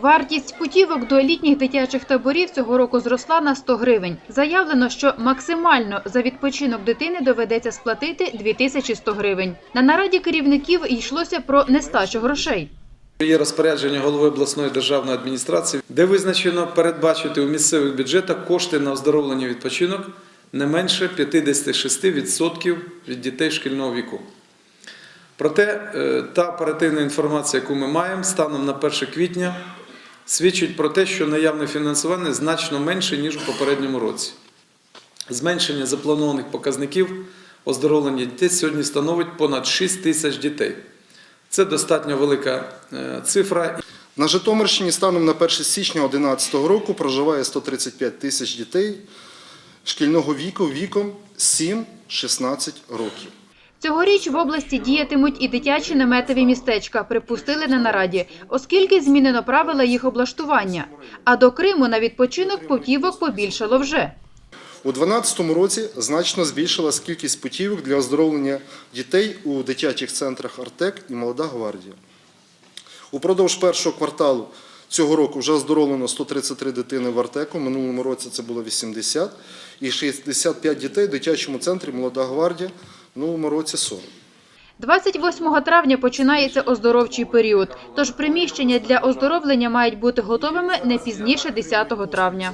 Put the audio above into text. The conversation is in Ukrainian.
Вартість путівок до літніх дитячих таборів цього року зросла на 100 гривень. Заявлено, що максимально за відпочинок дитини доведеться сплатити 2100 гривень. На нараді керівників йшлося про нестачу грошей. Є розпорядження голови обласної державної адміністрації, де визначено передбачити у місцевих бюджетах кошти на оздоровлення відпочинок не менше 56% від дітей шкільного віку. Проте е, та оперативна інформація, яку ми маємо станом на 1 квітня, свідчить про те, що наявне фінансування значно менше, ніж у попередньому році. Зменшення запланованих показників оздоровлення дітей сьогодні становить понад 6 тисяч дітей. Це достатньо велика е, цифра. На Житомирщині станом на 1 січня 2011 року проживає 135 тисяч дітей шкільного віку віком 7-16 років. Цьогоріч в області діятимуть і дитячі наметові містечка, припустили на нараді, оскільки змінено правила їх облаштування. А до Криму на відпочинок путівок побільшало вже. У 2012 році значно збільшилась кількість путівок для оздоровлення дітей у дитячих центрах Артек і Молода гвардія. Упродовж першого кварталу цього року вже оздоровлено 133 дитини в Артеку, минулому році це було 80, і 65 дітей в дитячому центрі Молода гвардія, в минулому році 40. 28 травня починається оздоровчий період, тож приміщення для оздоровлення мають бути готовими не пізніше 10 травня.